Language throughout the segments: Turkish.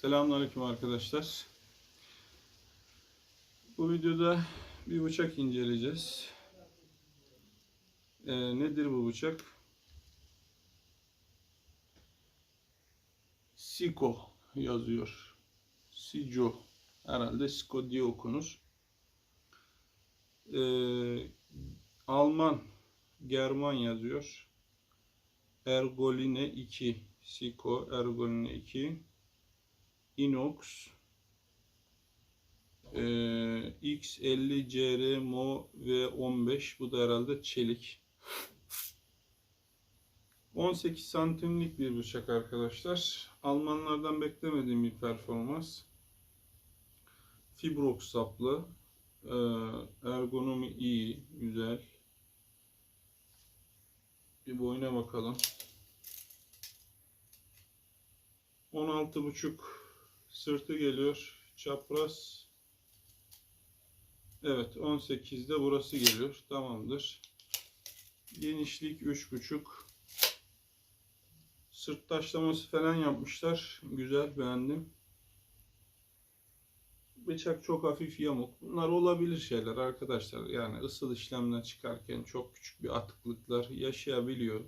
Selamünaleyküm arkadaşlar. Bu videoda bir bıçak inceleyeceğiz. Ee, nedir bu bıçak? Siko yazıyor. Sijo. Herhalde Siko diye okunur. Ee, Alman, German yazıyor. Ergoline 2. Siko Ergoline 2. Inox e, X50 CR Mo V15 bu da herhalde çelik. 18 santimlik bir bıçak arkadaşlar. Almanlardan beklemediğim bir performans. Fibrox saplı. E, ergonomi iyi güzel. Bir boyuna bakalım. 16,5 sırtı geliyor. Çapraz. Evet 18'de burası geliyor. Tamamdır. Genişlik 3,5. Sırt taşlaması falan yapmışlar. Güzel beğendim. Bıçak çok hafif yamuk. Bunlar olabilir şeyler arkadaşlar. Yani ısıl işlemden çıkarken çok küçük bir atıklıklar yaşayabiliyor.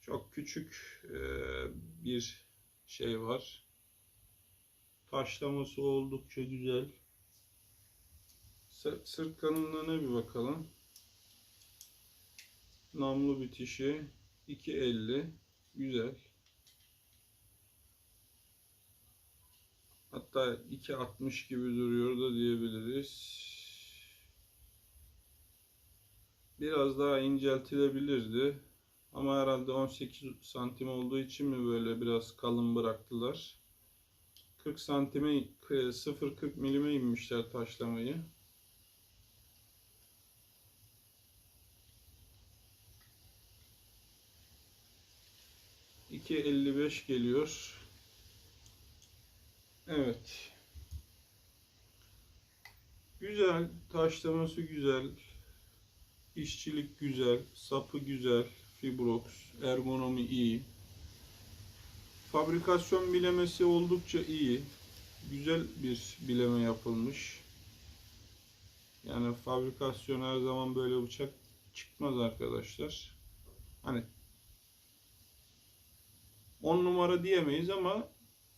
Çok küçük bir şey var. Taşlaması oldukça güzel. Sırt kalınlığına bir bakalım. Namlu bitişi 2.50 güzel. Hatta 2.60 gibi duruyor da diyebiliriz. Biraz daha inceltilebilirdi. Ama herhalde 18 santim olduğu için mi böyle biraz kalın bıraktılar. 40 santime 0.40 milime inmişler taşlamayı. İki elli beş geliyor. Evet. Güzel. Taşlaması güzel. İşçilik güzel. Sapı güzel. Fibrox. Ergonomi iyi. Fabrikasyon bilemesi oldukça iyi. Güzel bir bileme yapılmış. Yani fabrikasyon her zaman böyle bıçak çıkmaz arkadaşlar. Hani 10 numara diyemeyiz ama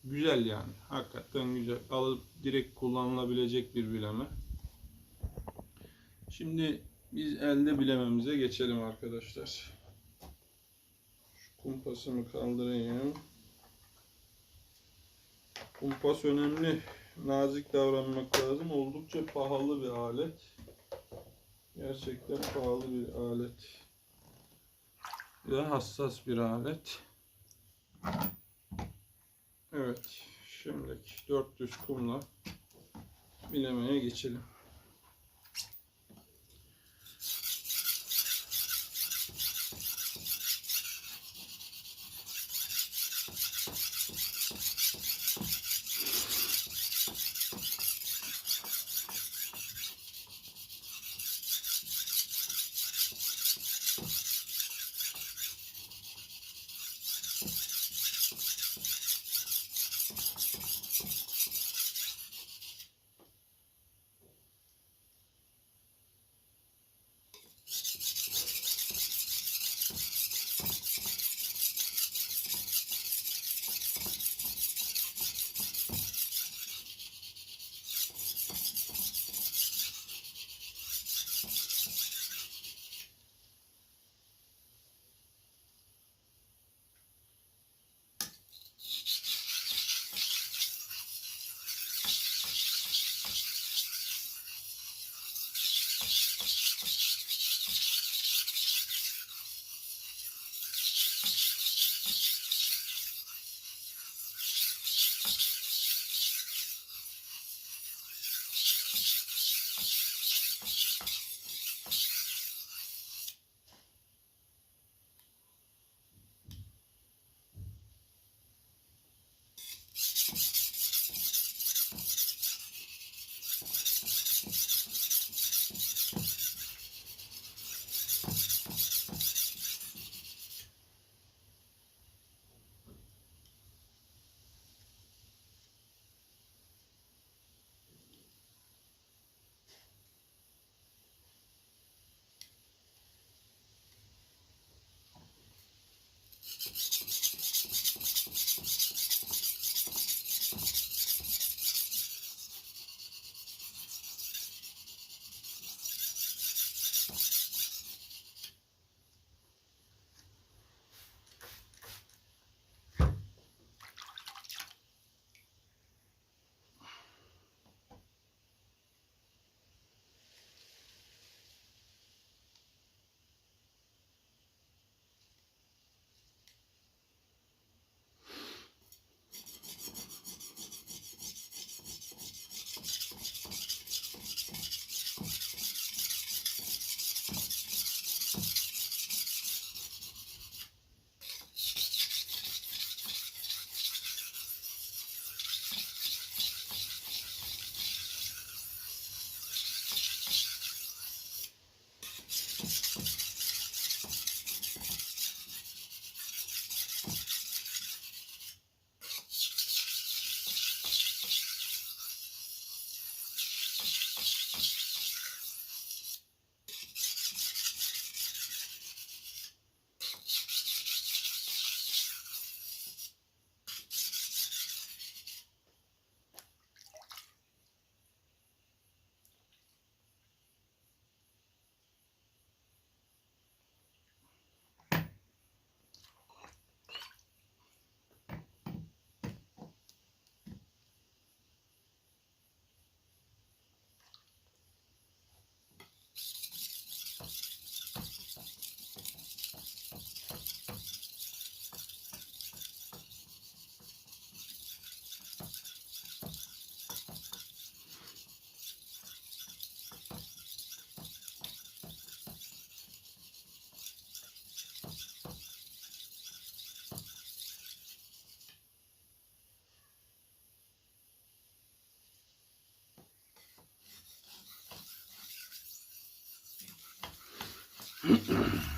güzel yani. Hakikaten güzel. Alıp direkt kullanılabilecek bir bileme. Şimdi biz elde bilememize geçelim arkadaşlar. Şu kumpasımı kaldırayım. Kumpas önemli. Nazik davranmak lazım. Oldukça pahalı bir alet. Gerçekten pahalı bir alet. Ve hassas bir alet. Evet. Şimdiki 400 kumla bilemeye geçelim. you Mm-hmm.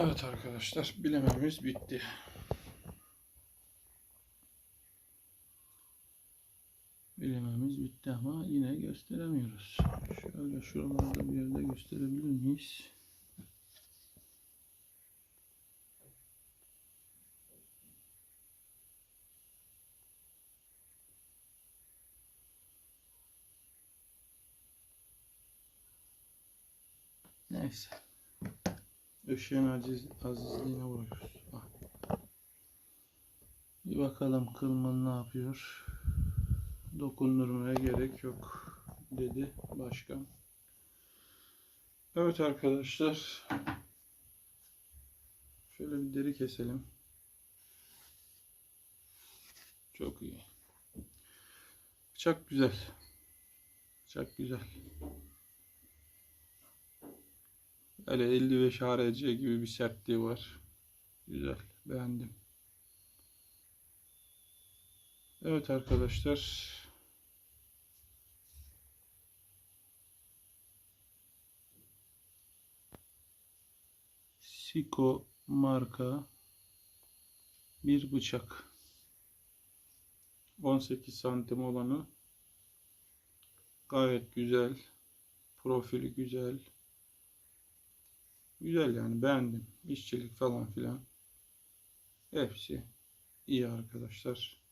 Evet arkadaşlar bilememiz bitti. Bilememiz bitti ama yine gösteremiyoruz. Şöyle şuralarda bir yerde gösterebilir miyiz? Neyse. Işığın aciz, azizliğine vuruyoruz. Ah. Bir bakalım kılman ne yapıyor. Dokundurmaya gerek yok dedi başkan. Evet arkadaşlar. Şöyle bir deri keselim. Çok iyi. Çok güzel. Çok güzel. Öyle 55 HRC gibi bir sertliği var. Güzel. Beğendim. Evet arkadaşlar. Siko marka bir bıçak. 18 santim olanı gayet güzel. Profili güzel. Güzel yani beğendim. İşçilik falan filan. Hepsi iyi arkadaşlar.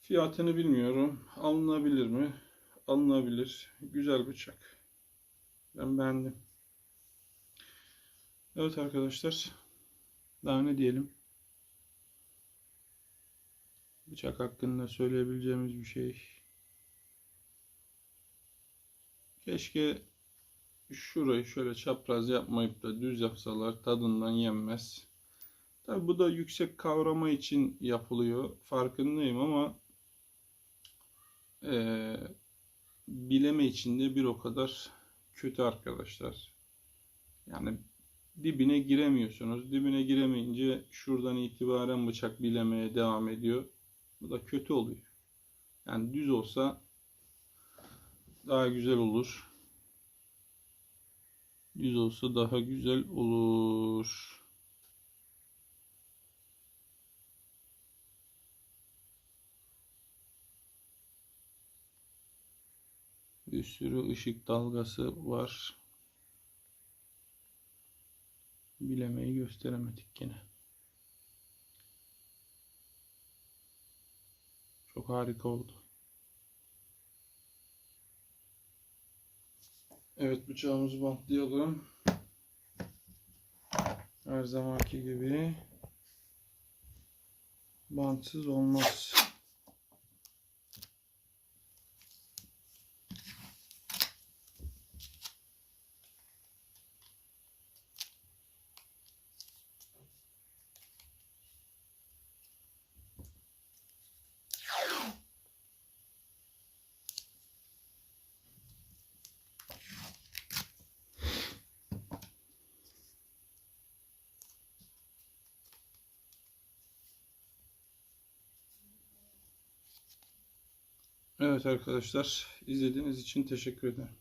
Fiyatını bilmiyorum. Alınabilir mi? Alınabilir. Güzel bıçak. Ben beğendim. Evet arkadaşlar. Daha ne diyelim? Bıçak hakkında söyleyebileceğimiz bir şey. Keşke şurayı şöyle çapraz yapmayıp da düz yapsalar tadından yenmez. Tabi bu da yüksek kavrama için yapılıyor. Farkındayım ama e, bileme içinde bir o kadar kötü arkadaşlar. Yani dibine giremiyorsunuz. Dibine giremeyince şuradan itibaren bıçak bilemeye devam ediyor. Bu da kötü oluyor. Yani düz olsa daha güzel olur. Düz olsa daha güzel olur. Bir sürü ışık dalgası var. Bilemeyi gösteremedik gene. Çok harika oldu. Evet bıçağımızı bantlayalım. Her zamanki gibi bantsız olmaz. Evet arkadaşlar izlediğiniz için teşekkür ederim.